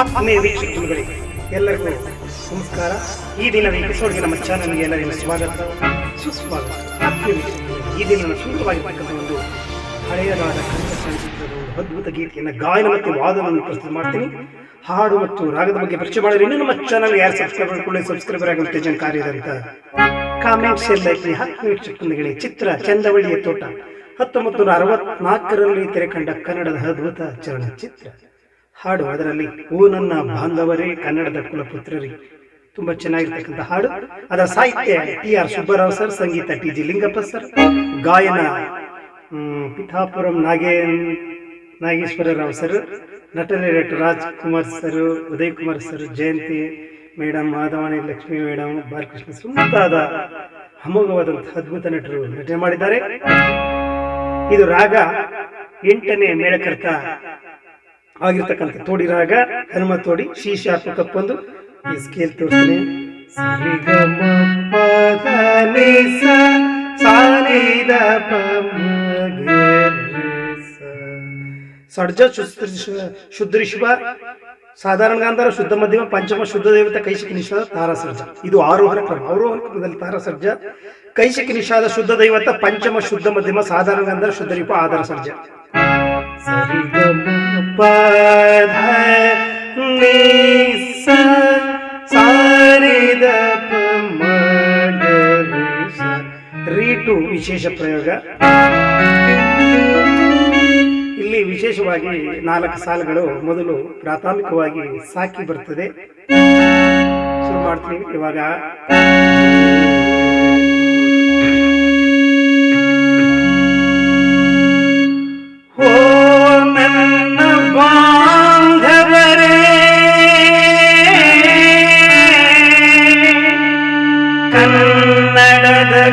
ಆತ್ಮೀಯ ವೀಕ್ಷಕರುಗಳೇ ಎಲ್ಲರಿಗೂ ನಮಸ್ಕಾರ. ಈ ದಿನದ ಎಪಿಸೋಡ್ಗೆ ನಮ್ಮ ಚಾನಲ್ಗೆ ಎಲ್ಲರಿಗೂ ಸ್ವಾಗತ. ಸುಸ್ವಾಗತ. ಆತ್ಮೀಯ ವೀಕ್ಷಕರುಗಳೇ, ಈ ದಿನ ಸೂಕ್ತವಾಗಿರ್ತಕ್ಕಂಥ ಒಂದು ಹಳೆಯದಾದ ಕನ್ನಡ ಅದ್ಭುತ ಗೀತೆಯನ್ನು ಗಾಯನ ಮತ್ತು ವಾದನವನ್ನು ಪ್ರಸ್ತುತ ಮಾಡ್ತೀನಿ. ಹಾಡು ಮತ್ತು ರಾಗದ ಬಗ್ಗೆ ಪರಿಚಯ ಮಾಡಿದ್ರೆ ಇನ್ನೂ ನಮ್ಮ ಚಾನಲ್ ಯಾರು ಸಬ್ಸ್ಕ್ರೈಬ್ ಮಾಡ್ಕೊಳ್ಳಿ ಸಬ್ಸ್ಕ್ರೈಬರ್ ಆಗಿ ಉತ್ತೇಜನ ಕಾರ್ಯದಂತ ಕಾಮೆಂಟ್ಸ್ ಎಲ್ಲ ಐತಿ ಹತ್ತು ವೀಕ್ಷಕರುಗಳೇ ಚಿತ್ರ ಚಂದವಳ್ಳಿಯ ತೋಟ. ಹತ್ತೊಂಬತ್ತು ನೂರ ಅರವತ್ನಾಲ್ಕರಲ್ಲಿ ತೆರೆಕಂಡ ಕನ್ನಡದ ಅದ್ಭುತ ಚಲನಚಿತ್ರ. ಹಾಡು. ಅದರಲ್ಲಿ, ಓ ನನ್ನ ಬಾಂಧವರೇ, ಕನ್ನಡದ ಕುಲಪುತ್ರರಿ. ತುಂಬಾ ಚೆನ್ನಾಗಿರ್ತಕ್ಕಂಥ ಹಾಡು. ಅದರ ಸಾಹಿತ್ಯ, ಟಿ ಆರ್ ಸುಬ್ಬರಾವ್ ಸರ್, ಸಂಗೀತ ಟಿ ಜಿ ಲಿಂಗಪ್ಪ ಸರ್. ಗಾಯನ ಪಿಠಾಪುರಂ ನಾಗೇ ನಾಗೇಶ್ವರರಾವ್ ಸರ್. ನಟನೆ doctor Rajkumar sir Uday Kumar sir, Jayanthi madam Madhavani, Lakshmi madam Balakrishna sir ಮುಂತಾದ ಅಮೋಘವಾದಂತಹ ಅದ್ಭುತ ನಟರು ನಟನೆ ಮಾಡಿದ್ದಾರೆ. ಇದು ರಾಗ ಎಂಟನೇ ಮೇಳಕರ್ತ ಆಗಿರ್ತಕ್ಕಂಥ ತೋಡಿ ರಾಗ ಹನುಮ ತೋಡಿ ಶೀಶ ಶಾರ್ಪ ಕಪ್ಪೊಂದು ಈ ಸ್ಕೇಲ್ ತೋರಿಸ್ತೀನಿ. ಸಡ್ಜ ಶುದ್ಧರಿಶುಭ ಸಾಧಾರಣ ಗಾಂಧಾರ ಶುದ್ಧ ಮಧ್ಯಮ ಪಂಚಮ ಶುದ್ಧ ದೇವತೆ ಕೈಶಿಕ ನಿಷಾದ ತಾರ ಸರ್ಜ ಇದು ಆರೋಹಣ ಕ್ರಮ. ಆರೋಹಣ ಕ್ರಮದಲ್ಲಿ ತಾರ ಸರ್ಜ ಕೈಶಿಕ ನಿಷಾದ ಶುದ್ಧ ದೈವತ ಪಂಚಮ ಶುದ್ಧ ಮಧ್ಯಮ ಸಾಧಾರಣ ಗಾಂಧಾರ ಶುದ್ಧ ರೀಪ ಆಧಾರ ಸರ್ಜ ಸರಿ ನೀಸ ಮ ಪ ಸ ಸಾ ರಿ ದ ಪ ಮ ಗ ರಿ ಸ. ರೀ ಟು ವಿಶೇಷ ಪ್ರಯೋಗ ಇಲ್ಲಿ ವಿಶೇಷವಾಗಿ ನಾಲ್ಕು ಸಾಲುಗಳು ಮೊದಲು ಪ್ರಾಥಮಿಕವಾಗಿ ಸಾಕಿ ಬರ್ತದೆ ಶುರು ಮಾಡ್ತೀನಿ ಇವಾಗ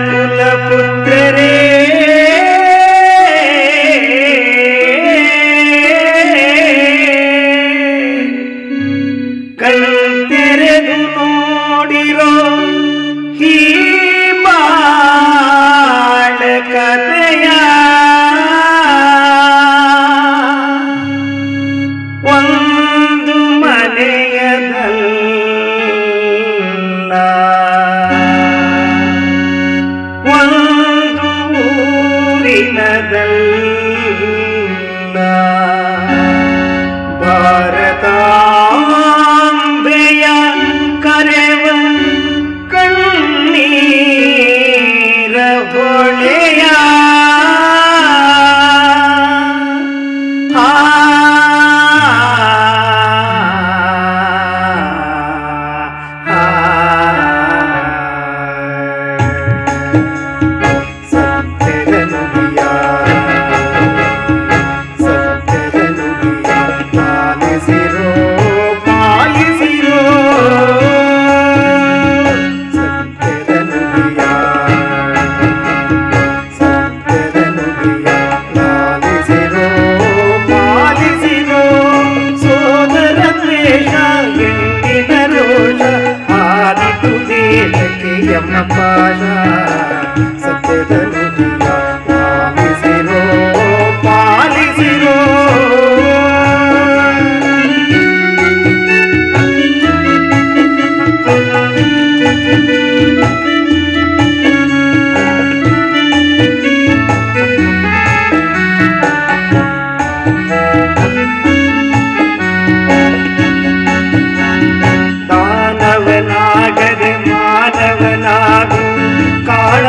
ಕನ್ನಡದ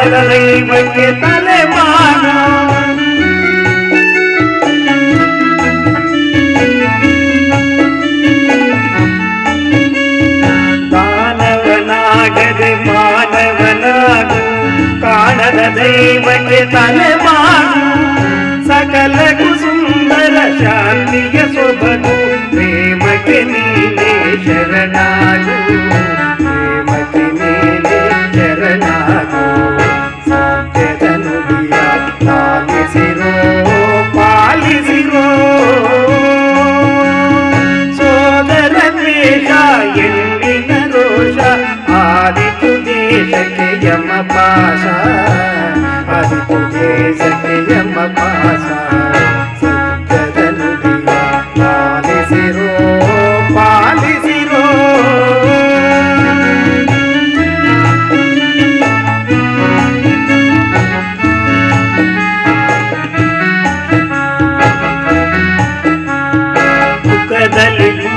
காதலரை வைக்க தலைமானம் காணவனாகது மாணவனாகும் காணத தெய்வக்கு தலைமானம் சகல சுந்தர சாந்திய சொல்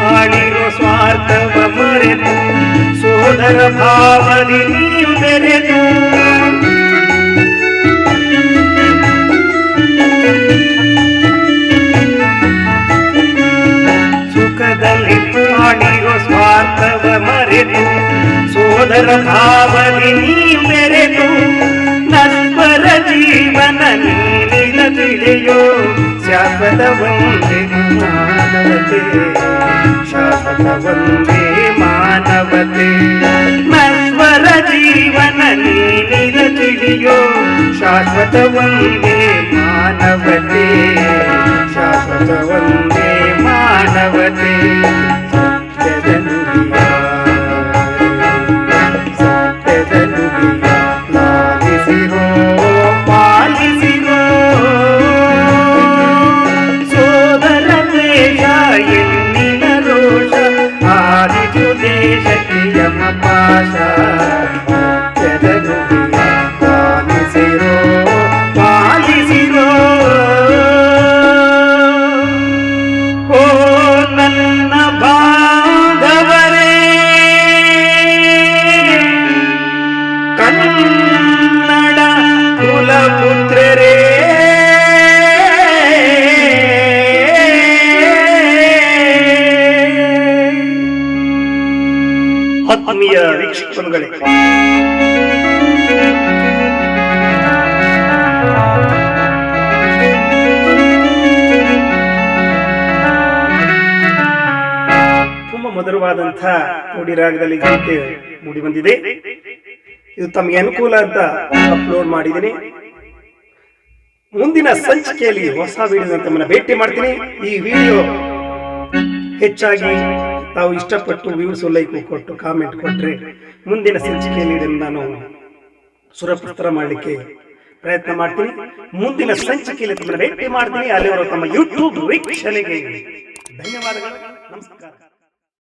ಮಾಡಿರೋ ಸ್ವಾರ್ಥವ ಮರೆತು ಸೋದರ ಭಾವದಿಂದ ಜೀವನ ನೀನಿನ ತಿಳಿಯೋ ಶಾಶ್ವತ ಒಂದೇ ಮಾನವತೆ ಶಾಶ್ವತ ಒಂದೇ ಮಾನವತೆ ನಶ್ವರ ಜೀವನ ನೀನಿನ ತಿಳಿಯೋ ಶಾಶ್ವತ ಒಂದೇ ಮಾನವತೆ ಶಾಶ್ವತ ಒಂದೇ ಮಾನವತೆ ಸತ್ಯದ ನುಡಿಯ ಸತ್ಯದ ನುಡಿಯ ಲಾಲಿಸಿರೋ ಆತ್ಮೀಯ ವೀಕ್ಷಕರುಗಳೇ. ತುಂಬಾ ಮಧುರವಾದಂಥ ನುಡಿ ರಾಗದಲ್ಲಿ ಗೀತೆ ಮೂಡಿ ಬಂದಿದೆ ಇದು ತಮಗೆ ಅನುಕೂಲ ಅಂತ ಅಪ್ಲೋಡ್ ಮಾಡಿದ್ದೀನಿ. ಮುಂದಿನ ಸಂಚಿಕೆಯಲ್ಲಿ ಹೊಸ ವಿಡಿಯೋ ತಮ್ಮನ್ನ ಭೇಟಿ ಮಾಡ್ತೀನಿ. ಈ ವಿಡಿಯೋ ಹೆಚ್ಚಾಗಿ ತಾವು ಇಷ್ಟಪಟ್ಟು ವ್ಯೂಸ್, ಲೈಕ್ ಕೊಟ್ಟು ಕಾಮೆಂಟ್ ಕೊಟ್ಟರೆ ಮುಂದಿನ ಸಂಚಿಕೆಯಲ್ಲಿ ನಾನು ಸುರಪ್ರಸ್ತರ ಮಾಡಲಿಕ್ಕೆ ಪ್ರಯತ್ನ ಮಾಡ್ತೀನಿ. ಮುಂದಿನ ಸಂಚಿಕೆಯಲ್ಲಿ ಭೇಟಿ ಮಾಡ್ತೀನಿ. ಅಲ್ಲಿವರು ತಮ್ಮ ಯೂಟ್ಯೂಬ್ ವೀಕ್ಷಣೆಗೆ ಧನ್ಯವಾದಗಳು. ನಮಸ್ಕಾರ.